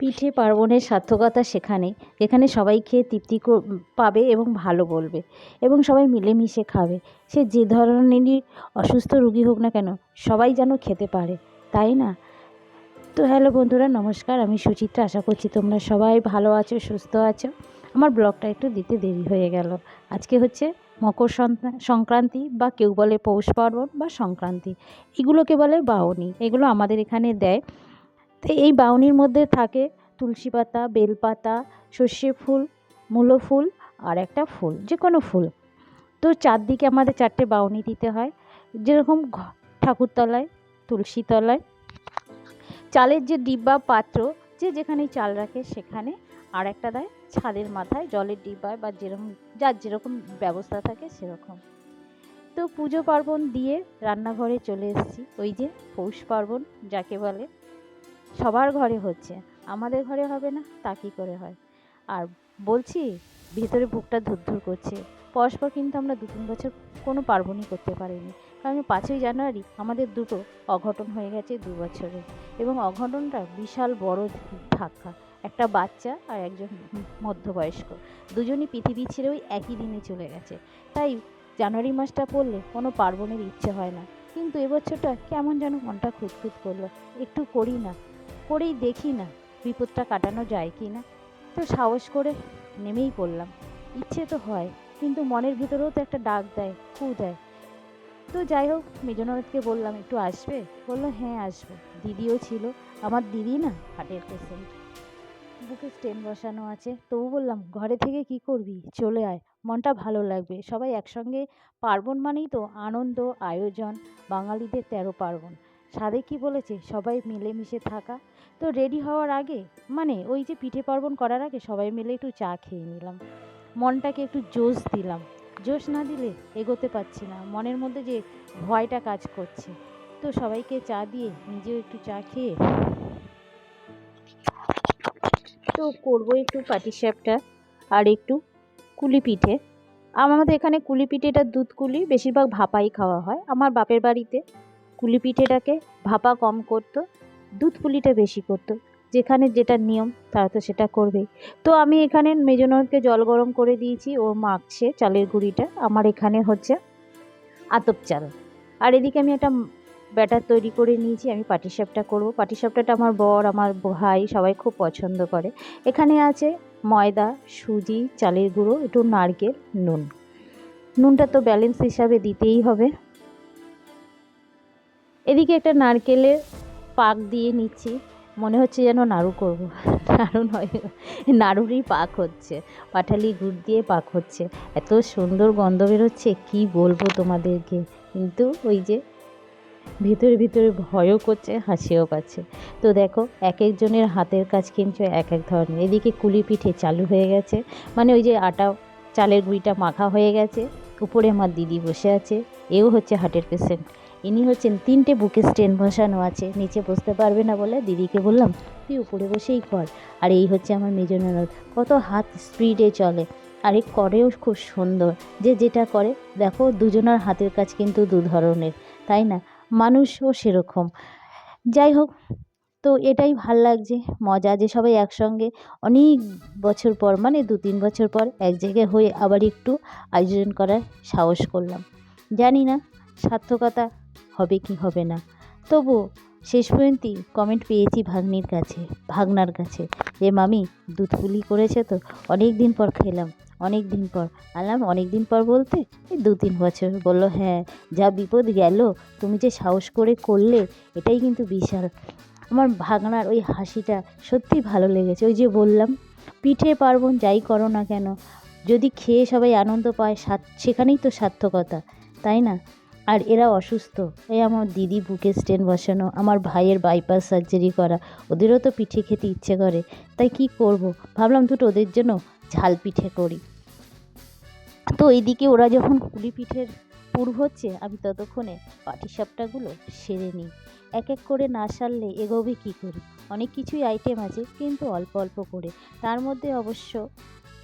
পিঠে পার্বণের সার্থকতা সেখানে, যেখানে সবাই খেয়ে তৃপ্তি পাবে এবং ভালো বলবে এবং সবাই মিলেমিশে খাবে। সে যে ধরনেরই অসুস্থ রুগী হোক না কেন, সবাই যেন খেতে পারে, তাই না? তো হ্যালো বন্ধুরা, নমস্কার। আমি সুচিত্রা। আশা করছি তোমরা সবাই ভালো আছো, সুস্থ আছো। আমার ব্লগটা একটু দিতে দেরি হয়ে গেল। আজকে হচ্ছে মকর সংক্রান্তি বা কেউ বলে পৌষ পার্বণ বা সংক্রান্তি। এগুলোকে বলে বাউনি। এগুলো আমাদের এখানে দেয়। তো এই বাউনির মধ্যে থাকে তুলসী পাতা বেলপাতা সর্ষে ফুল, মূলো ফুল আর একটা ফুল যে কোনো ফুল। তো চারদিকে আমাদের চারটে বাউনি দিতে হয়। যেরকম ঠাকুরতলায় তুলসী তলায় চালের যে ডিব্বা পাত্র, যে যেখানে চাল রাখে সেখানে আর একটা দেয় ছাদের মাথায়, জলের ডিব্বায় বা যেরকম যার যেরকম ব্যবস্থা থাকে সেরকম। তো পুজো পার্বণ দিয়ে রান্নাঘরে চলে এসেছি। ওই যে পৌষ পার্বণ, যাকে বলে সবার ঘরে হচ্ছে। আমাদের ঘরে হবে না, তা কী করে হয়? আর বলছি, ভিতরে বুকটা ধুরধুর করছে। পরস্পর কিন্তু আমরা দু তিন বছর কোনো পার্বণই করতে পারিনি। কারণ পাঁচই জানুয়ারি আমাদের দুটো অঘটন হয়ে গেছে দু বছরে। এবং অঘটনটা বিশাল বড় ধাক্কা। একটা বাচ্চা আর একজন মধ্যবয়স্ক। দুজনই পৃথিবী ছেড়ে ওই একই দিনে চলে গেছে। তাই জানুয়ারি মাসটা পড়লে কোনো পার্বণের ইচ্ছে হয় না। কিন্তু এবছরটা কেমন যেন মনটা খুঁতখুত করল। একটু করি না। করেই দেখি না বিপদটা কাটানো যায় কি না। তো সাহস করে নেমেই পড়লাম। ইচ্ছে তো হয়, কিন্তু মনের ভিতরেও তো একটা ডাক দেয় ফু দেয়। তো যাই হোক মেজনরথকে বললাম, একটু আসবে? বলল হ্যাঁ আসব। দিদিও ছিল, আমার দিদি না হার্টের পেশেন্ট বুকে স্টেন বসানো আছে, তবু বললাম, ঘরে থেকে কি করবি? চলে আয়, মনটা ভালো লাগবে। সবাই একসঙ্গে পার্বণ মানেই তো আনন্দ, আয়োজন, বাঙালিদের তেরো পার্বণ। সাদে কি বলেছে? সবাই মিলেমিশে থাকা। তো রেডি হওয়ার আগে মানে ওই যে পিঠে পার্বণ করার আগে সবাই মিলে একটু চা খেয়ে নিলাম। মনটাকে একটু জোশ দিলাম। জোশ না দিলে এগোতে পারছি না। মনের মধ্যে যে ভয়টা কাজ করছে। তো সবাইকে চা দিয়ে নিজেও একটু চা খেয়ে তো করব একটু পাটিসাপটা আর একটু কুলি পিঠে। আমাদের এখানে কুলি পিঠেটা দুধ কুলি, বেশিরভাগ ভাপাই খাওয়া হয়। আমার বাপের বাড়িতে কুলি পিঠেটাকে ভাপা কম করতো, দুধ পুলিটা বেশি করতো। যেখানে যেটা নিয়ম, তারা তো সেটা করবেই। তো আমি এখানে মেজনকে জল গরম করে দিয়েছি, ও মাখছে চালের গুঁড়িটা। আমার এখানে হচ্ছে আতপ চাল। আর এদিকে আমি একটা ব্যাটার তৈরি করে নিয়েছি, আমি পাটিসাপটা করব। পাটিসাপটাটা আমার বর, আমার ভাই সবাই খুব পছন্দ করে। এখানে আছে ময়দা, সুজি, চালের গুঁড়ো, একটু নারকেল, নুন। নুনটা তো ব্যালেন্স হিসাবে দিতেই হবে। এদিকে একটা নারকেলের পাক দিয়ে নিচ্ছি। মনে হচ্ছে যেন নাড়ু করব। নাড়ু নয়, নাড়ুরই পাক হচ্ছে। পাঠালি গুড় দিয়ে পাক হচ্ছে। এত সুন্দর গন্ধ বেরোচ্ছে, কি বলব তোমাদেরকে? কিন্তু ওই যে ভিতরে ভিতরে ভয়ও করছে, হাসিও পাচ্ছে। তো দেখো, এক একজনের হাতের কাজ কিন্তু এক এক ধরনের। এদিকে কুলি পিঠে চালু হয়ে গেছে। মানে ওই যে আটা, চালের গুঁড়িটা মাখা হয়ে গেছে। উপরে আমার দিদি বসে আছে। এও হচ্ছে হার্টের পেশেন্ট। ইনি হচ্ছেন তিনটে বুকে স্টেন বসানো আছে। নিচে বসতে পারবে না বলে দিদিকে বললাম, তুই উপরে বসেই কর আর এই হচ্ছে আমার মেজ ননদ। কত হাত স্পিডে চলে। আর এই করেও খুব সুন্দর। যে যেটা করে, দেখো দুজনার হাতের কাজ কিন্তু দু ধরনের, তাই না? মানুষও সেরকম। যাই হোক, তো এটাই ভালো লাগছে। মজা যে সবাই একসঙ্গে অনেক বছর পর মানে দু তিন বছর পর এক জায়গায় হয়ে আবার একটু আয়োজন করার সাহস করলাম। জানি না, সার্থকতা হবে কি হবে না। তবু শেষ পর্যন্তই কমেন্ট পেয়েছি ভাগ্নির কাছে, ভাগনার কাছে যে, মামি, দুধ পুলি করেছে তো? অনেক দিন পর খেলাম, অনেক দিন পর আলাম অনেক দিন পর বলতে এই দু তিন বছর। বলল হ্যাঁ যা বিপদ গেল, তুমি যে সাহস করে করলে, এটাই কিন্তু বিশাল। আমার ভাগনার ওই হাসিটা সত্যি ভালো লেগেছে। ওই যে বললাম, পিঠে পার্বণ যাই করো না কেন, যদি খেয়ে সবাই আনন্দ পায় সেখানেই তো সার্থকতা, তাই না? আর এরা অসুস্থ। এই আমার দিদি বুকে স্টেন বসানো, আমার ভাইয়ের বাইপাস সার্জারি করা, ওদেরও তো পিঠে খেতে ইচ্ছে করে। তাই কি করব? ভাবলাম দুটো ওদের জন্য ঝাল পিঠে করি। তো এইদিকে ওরা যখন কুলি পিঠের পুর হচ্ছে, আমি ততক্ষণে পাটিসাপটাগুলো সেরে নিই। এক এক করে না সারলে এগোবে কী করি? অনেক কিছুই আইটেম আছে, কিন্তু অল্প অল্প করে। তার মধ্যে অবশ্য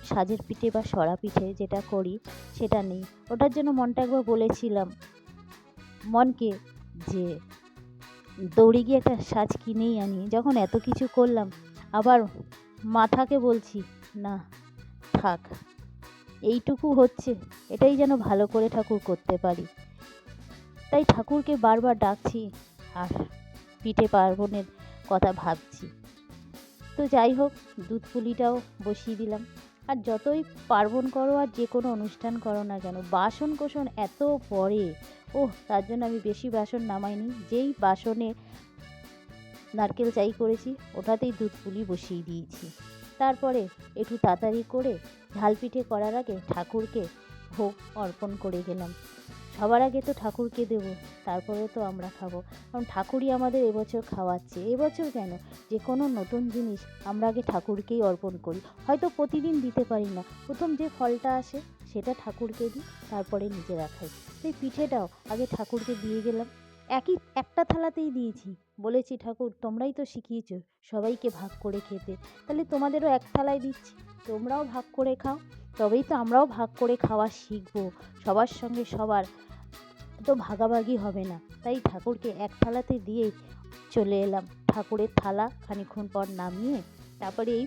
সাজের পিঠে বা সরা পিঠে যেটা করি, সেটা নেই। ওটার জন্য মনটা একবার বলেছিলাম মনকে যে দৌড়ে গিয়ে একটা সাজ কিনেই আনি। যখন এত কিছু করলাম, আবার মাথাকে বলছি, না, থাক, এইটুকু হচ্ছে। এটাই যেন ভালো করে ঠাকুর করতে পারি। তাই ঠাকুরকে বারবার ডাকছি আর পিঠে পার্বণের কথা ভাবছি। তো যাই হোক, দুধ পুলিটাও বসিয়ে দিলাম। আর যতই পার্বণ করো আর যে কোনো অনুষ্ঠান করো না কেন বাসন কোসন এত পড়ে ও তার জন্য আমি বেশি বাসন নামাইনি। যেই বাসনে নারকেল চাই করেছি, ওটাতেই দুধ পুলি বসিয়ে দিয়েছি। তারপরে একটু তাড়াতাড়ি করে ঝাল পিঠে করার আগে ঠাকুরকে ভোগ অর্পণ করে গেলাম। সবার আগে তো ঠাকুরকে দেবো, তারপরে তো আমরা খাব। কারণ ঠাকুরই আমাদের এবছর খাওয়াচ্ছে। এবছর কেন? যে কোনো নতুন জিনিস আমরা আগে ঠাকুরকেই অর্পণ করি। হয়তো প্রতিদিন দিতে পারি না। প্রথম যে ফলটা আসে সেটা ঠাকুরকে দিই, তারপরে নিজেরা খাই সেই পিঠেটাও আগে ঠাকুরকে দিয়ে গেলাম। একই, একটা থালাতেই দিয়েছি। বলেছি, ঠাকুর, তোমরাই তো শিখিয়েছ সবাইকে ভাগ করে খেতে। তাহলে তোমাদেরও এক থালায় দিচ্ছি। তোমরাও ভাগ করে খাও। তবেই তো আমরাও ভাগ করে খাওয়া শিখব। সবার সঙ্গে সবার তো ভাগাভাগি হবে না। তাই ঠাকুরকে এক থালাতে দিয়েই চলে এলাম। ঠাকুরের থালা খানিক্ষণ পর নামিয়ে তারপরে এই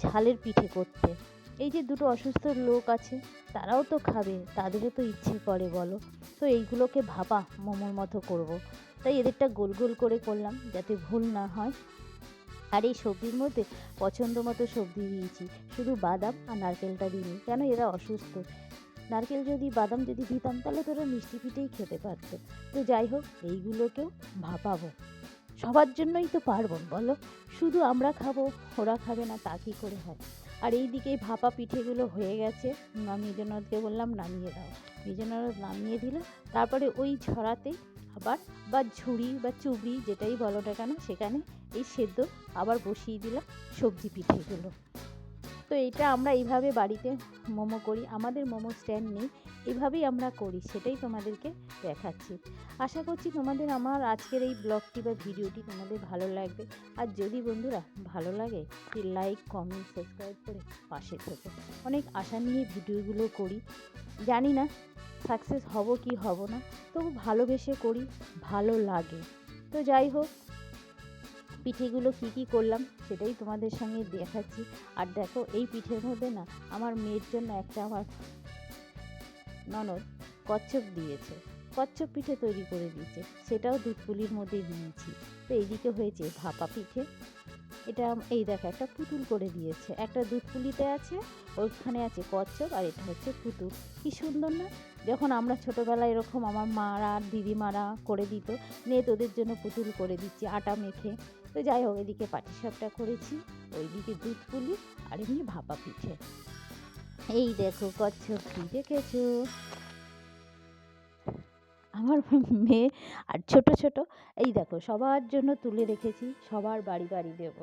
ঝালের পিঠে করতে। এই যে দুটো অসুস্থ লোক আছে, তারাও তো খাবে, তাদেরও তো ইচ্ছে করে, বলো। তো এইগুলোকে ভাপা মোমোর মতো করব। তাই এদেরটা গোল গোল করে করলাম, যাতে ভুল না হয়। আর এই সবজির মধ্যে পছন্দ মতো সবজি দিয়েছি, শুধু বাদাম আর নারকেলটা দিইনি, কেন এরা অসুস্থ? নারকেল যদি, বাদাম যদি দিতাম, তাহলে তোরা মিষ্টি পিঠেই খেতে পারতো। তো যাই হোক, এইগুলোকেও ভাপাবো সবার জন্যই তো পার্বণ বলো। শুধু আমরা খাব, ওরা খাবে না, তা কী করে হয়? আর এই দিকেই ভাপা পিঠেগুলো হয়ে গেছে। মেজনদকে বললাম, নামিয়ে দাও। মিজনদ নামিয়ে দিল। তারপরে ওই ছড়াতে আবার বা ঝুড়ি বা চুবড়ি যেটাই বলো না কেন, সেখানে এই সেদ্ধ আবার বসিয়ে দিলাম সবজি পিঠেগুলো। তো এটা আমরা এইভাবে বাড়িতে মোমো করি, আমাদের মোমো স্ট্যান্ড নেই এভাবেই আমরা করি, সেটাই তোমাদেরকে দেখাচ্ছি। আশা করছি তোমাদের আমার আজকের এই ব্লগটি বা ভিডিওটি তোমাদের ভালো লাগবে। আর যদি বন্ধুরা ভালো লাগে লাইক কমেন্ট সাবস্ক্রাইব করে পাশে থেকো। অনেক আশা নিয়ে ভিডিওগুলো করি। জানি না সাকসেস হব কি হব না, তবু ভালোবেসে করি, ভালো লাগে। তো যাই হোক পিঠেগুলো কী কী করলাম সেটাই তোমাদের সঙ্গে দেখাচ্ছি। আর দেখো, এই পিঠের মধ্যে না আমার মেয়ের জন্য একটা আমার ননদ কচ্ছপ দিয়েছে। কচ্ছপ পিঠে তৈরি করে দিয়েছে। সেটাও দুধ পুলির মধ্যে দিয়েছি। তো এইদিকে হয়েছে ভাপা পিঠে। এটা এই দেখো, একটা পুতুল করে দিয়েছে। একটা দুধ পুলিতে আছে, ওইখানে আছে কচ্ছপ, আর এটা হচ্ছে পুতুল। কি সুন্দর না? যখন আমরা ছোটোবেলায় এরকম আমার মারা, দিদিমারা করে দিত নিয়ে তোদের জন্য পুতুল করে দিচ্ছি, আটা মেখে। তো যাই হোক, এদিকে পাটিসাপটা করেছি, ওইদিকে দুধ পুলি আর এমনি ভাপা পিঠে। এই দেখো, কচ্ছপ কি দেখেছ? আমার মেয়ে আর ছোট ছোট, এই দেখো, সবার জন্য তুলে রেখেছি, সবার বাড়ি বাড়ি দেব।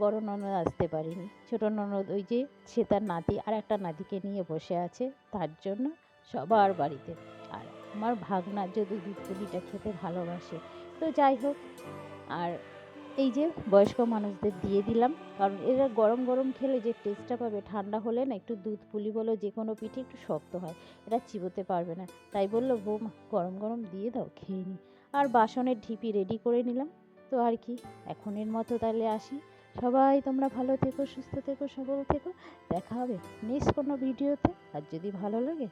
বড় ননদ আসতে পারিনি, ছোট ননদ ওই যে সে তার নাতি আর একটা নাতিকে নিয়ে বসে আছে, তার জন্য সবার বাড়িতে। আর আমার ভাগনা যদি দুধ পুলিটা খেতে ভালোবাসে। তো যাই হোক, আর এই যে বয়স্ক মানুষদের দিয়ে দিলাম। কারণ এরা গরম গরম খেলে যে টেস্টটা পাবে, ঠান্ডা হলে না একটু দুধ পুলি বলো, যে কোনো পিঠে একটু শক্ত হয়। এরা চিবোতে পারবে না। তাই বলল, বৌমা, গরম গরম দিয়ে দাও, খেয়ে নিই আর বাসনের ঢিপি রেডি করে নিলাম। তো আর কি, এখনের মতো তাহলে আসি। সবাই তোমরা ভালো থেকো, সুস্থ থেকো, সবল থেকো। দেখা হবে নেক্সট কোনো ভিডিওতে আর যদি ভালো লাগে